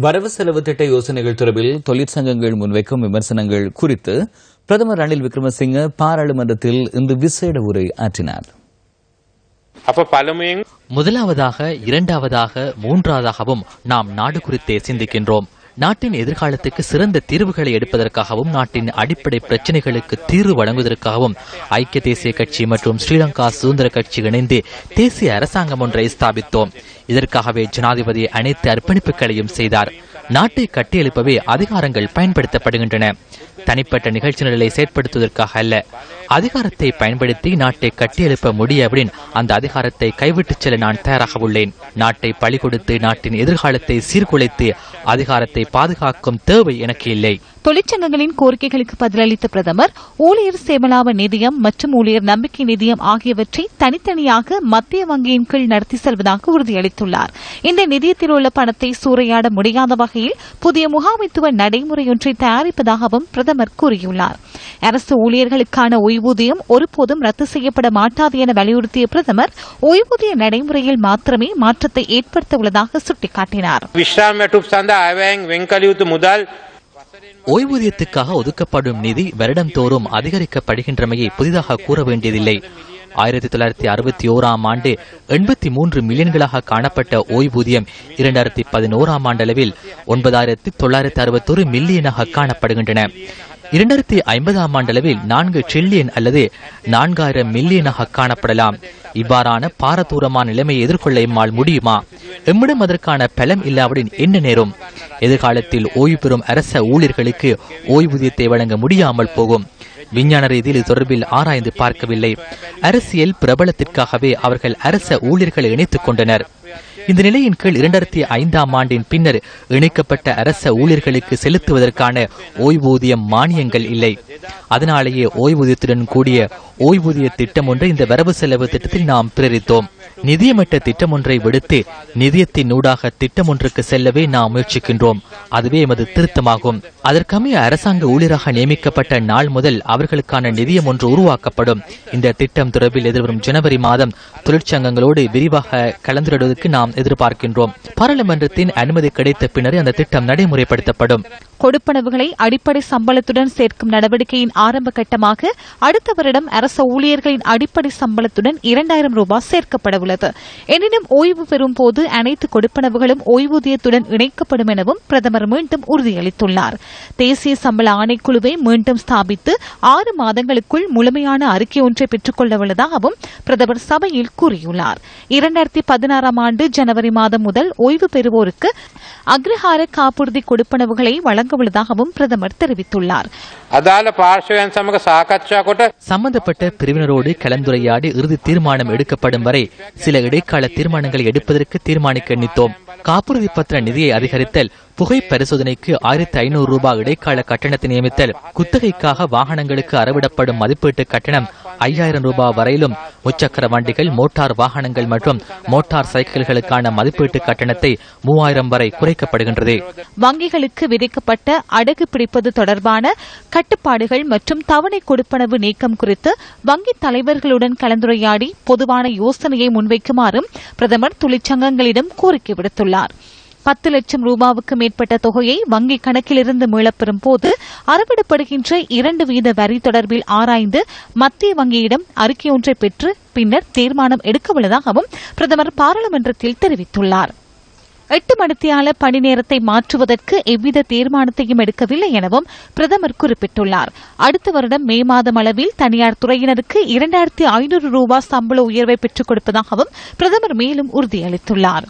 வரவு செலவு திட்ட யோசனைகள் தொடர்பில் தொழிற்சங்கங்கள் முன்வைக்கும் விமர்சனங்கள் குறித்து பிரதமர் ரணில் விக்ரமசிங்க பாராளுமன்றத்தில் இன்று விசேட உரை ஆற்றினார். முதலாவதாக இரண்டாவதாக மூன்றாவதாகவும் நாம் நாடு குறித்தே சிந்திக்கின்றோம். நாட்டின் எதிர்காலத்துக்கு சிறந்த தீர்வுகளை எடுப்பதற்காகவும் நாட்டின் அடிப்படை பிரச்சினைகளுக்கு தீர்வு வழங்குவதற்காகவும் ஐக்கிய தேசிய கட்சி மற்றும் ஸ்ரீலங்கா சுதந்திர கட்சி இணைந்து தேசிய அரசாங்கம் ஒன்றை ஸ்தாபித்தோம். இதற்காகவே ஜனாதிபதி அனைத்து அர்ப்பணிப்புகளையும் செய்தார். நாட்டை கட்டியெழுப்பவே அதிகாரங்கள் பயன்படுத்தப்படுகின்றன. தனிப்பட்ட நிகழ்ச்சி நிரலை செயற்படுத்துவதற்காக அல்ல. அதிகாரத்தை பயன்படுத்தி நாட்டை கட்டியெழுப்ப முடியவிடன் அந்த அதிகாரத்தை கைவிட்டுச் செல்ல நான் தயாராக உள்ளேன். நாட்டை பழி கொடுத்து நாட்டின் எதிர்காலத்தை சீர்குலைத்து அதிகாரத்தை பாதுகாக்கும் தேவை எனக்கு இல்லை. தொழிற்சங்கங்களின் கோரிக்கைகளுக்கு பதிலளித்த பிரதமர் ஊழியர் சேமலாப நிதியம் மற்றும் ஊழியர் நம்பிக்கை நிதியம் ஆகியவற்றை தனித்தனியாக மத்திய வங்கியின் கீழ் நடத்தி செல்வதாக உறுதியளித்துள்ளார். இந்த நிதியத்தில் உள்ள பணத்தை சூறையாட முடியாத வகையில் புதிய முகாமைத்துவ நடைமுறையொன்றை தயாரிப்பதாகவும் பிரதமர் பிரதமர் கூறியுள்ளார். அரசு ஊழியர்களுக்கான ஓய்வூதியம் ஒருபோதும் ரத்து செய்யப்பட மாட்டாது என வலியுறுத்திய பிரதமர் ஓய்வூதிய நடைமுறையில் மாத்திரமே மாற்றத்தை ஏற்படுத்த உள்ளதாக சுட்டிக்காட்டினார். ஓய்வூதியத்துக்காக ஒதுக்கப்படும் நிதி வருடம் தோறும் அதிகரிக்கப்படுகின்றமையை புதிதாக கூற வேண்டியதில்லை. ஆயிரத்தி தொள்ளாயிரத்தி அறுபத்தி ஓராம் ஆண்டு எண்பத்தி மூன்று மில்லியன்களாக காணப்பட்ட ஓய்வூதியம் இரண்டாயிரத்தி பதினோராம் ஆண்டளவில் ஒன்பதாயிரத்தி தொள்ளாயிரத்தி அறுபத்தொரு மில்லியனாக காணப்படுகின்றன. இரண்டாயிரத்தி ஐம்பதாம் ஆண்டளவில் நான்கு ட்ரில்லியன் அல்லது நான்காயிரம் மில்லியனாக காணப்படலாம். இவ்வாறான பாரதூரமான நிலைமையை எதிர்கொள்ள இம்மால் முடியுமா? எம்மிடம் அதற்கான பலம் இல்லாவிடின் என்ன நேரும்? எதிர்காலத்தில் ஓய்வு பெறும் அரச ஊழியர்களுக்கு ஓய்வூதியத்தை வழங்க முடியாமல் போகும். விஞ்ஞான ரீதியில் இது தொடர்பில் ஆராய்ந்து பார்க்கவில்லை. அரசியல் பிரபலத்திற்காகவே அவர்கள் அரச ஊழியர்களை இணைத்துக் கொண்டனர். இந்த நிலையின் கீழ் இரண்டாயிரத்தி ஐந்தாம் ஆண்டின் பின்னர் இணைக்கப்பட்ட அரச ஊழியர்களுக்கு செலுத்துவதற்கான ஓய்வூதியம் மானியங்கள் இல்லை. அதனாலேயே ஓய்வூதியத்துடன் கூடிய ஓய்வூதிய திட்டம் ஒன்றை இந்த வரவு செலவு திட்டத்தில் நாம் பிரேரித்தோம். நிதியமிட்ட திட்டம் ஒன்றை விடுத்து நிதியத்தின் ஊடாக திட்டம் ஒன்றுக்கு செல்லவே நாம் முயற்சிக்கின்றோம். அதுவே எமது திருத்தமாகும். அதற்கமைய அரசாங்க ஊழியராக நியமிக்கப்பட்ட நாள் முதல் அவர்களுக்கான நிதியம் ஒன்று உருவாக்கப்படும். இந்த திட்டம் தொடர்பில் எதிர்வரும் ஜனவரி மாதம் தொழிற்சங்கங்களோடு விரிவாக கலந்துரைடுவதற்கு நாம் எதிர்பார்க்கின்றோம். பாராளுமன்றத்தின் அனுமதி கிடைத்த பின்னரே அந்த திட்டம் நடைமுறைப்படுத்தப்படும். கொடுப்பனவுகளை அடிப்படை சம்பளத்துடன் சேர்க்கும் நடவடிக்கையின் ஆரம்ப கட்டமாக அடுத்த வருடம் அரச ஊழியர்களின் அடிப்படை சம்பளத்துடன் இரண்டாயிரம் ரூபாய் சேர்க்கப்பட உள்ளது. எனினும் ஓய்வு பெறும் போது அனைத்து கொடுப்பனவுகளும் ஓய்வூதியத்துடன் இணைக்கப்படும் எனவும் பிரதமர் மீண்டும் உறுதியளித்துள்ளார். தேசிய சம்பள ஆணைக்குழுவை மீண்டும் ஸ்தாபித்து ஆறு மாதங்களுக்குள் முழுமையான அறிக்கை ஒன்றை பெற்றுக் கொள்ள உள்ளதாகவும் பிரதமர் சபையில் கூறியுள்ளார். இரண்டாயிரத்தி பதினாறாம் ஆண்டு ஜனவரி மாதம் முதல் ஓய்வு பெறுவோருக்கு அக்ரஹார காப்புறுதி கொடுப்பனவுகளை வழங்கவுள்ளதாகவும் பிரதமர் தெரிவித்துள்ளார். சம்பந்தப்பட்ட பிரிவினரோடு கலந்துரையாடி இறுதி தீர்மானம் எடுக்கப்படும் வரை சில இடைக்கால தீர்மானங்களை எடுப்பதற்கு தீர்மானிக்க எண்ணித்தோம். காப்புறுதி பத்திர நிதியை அதிகரித்தல் புகை பரிசோதனைக்கு ஆயிரத்தி ஐநூறு ரூபாய் இடைக்கால கட்டணத்தை நியமித்தல் குத்தகைக்காக வாகனங்களுக்கு அறவிடப்படும் மதிப்பீட்டு கட்டணம் ஐயாயிரம் ரூபாய் வரையிலும். முச்சக்கர வண்டிகள் மோட்டார் வாகனங்கள் மற்றும் மோட்டார் சைக்கிள்களுக்கான மதிப்பீட்டு கட்டணத்தை மூவாயிரம் வரை குறைக்கப்படுகின்றது. வங்கிகளுக்கு விதிக்கப்பட்ட அடகு பிடிப்பது தொடர்பான கட்டுப்பாடுகள் மற்றும் தவணை கொடுப்பனவு நீக்கம் குறித்து வங்கி தலைவர்களுடன் கலந்துரையாடி பொதுவான யோசனையை முன்வைக்குமாறும் பிரதமர் தொழிற்சங்கங்களிடம் கோரிக்கை விடுத்துள்ளார். பத்து லட்சம் ரூபாவுக்கு மேற்பட்ட தொகையை வங்கி கணக்கிலிருந்து மீளப்பெறும் போது அறவிடப்படுகின்ற இரண்டு வீத வரி தொடர்பில் ஆராய்ந்து மத்திய வங்கியிடம் அறிக்கை ஒன்றை பெற்று பின்னர் தீர்மானம் எடுக்கவுள்ளதாகவும் பிரதமர் பாராளுமன்றத்தில் தெரிவித்துள்ளார். எட்டு மணித்தியால பணி நேரத்தை மாற்றுவதற்கு எவ்வித தீர்மானத்தையும் எடுக்கவில்லை எனவும் பிரதமர் குறிப்பிட்டுள்ளார். அடுத்த வருடம் மே மாதம் அளவில் தனியார் துறையினருக்கு இரண்டாயிரத்தி ஐநூறு ரூபாய் சம்பள உயர்வை பெற்றுக் கொடுப்பதாகவும் பிரதமர் மேலும் உறுதியளித்துள்ளார்.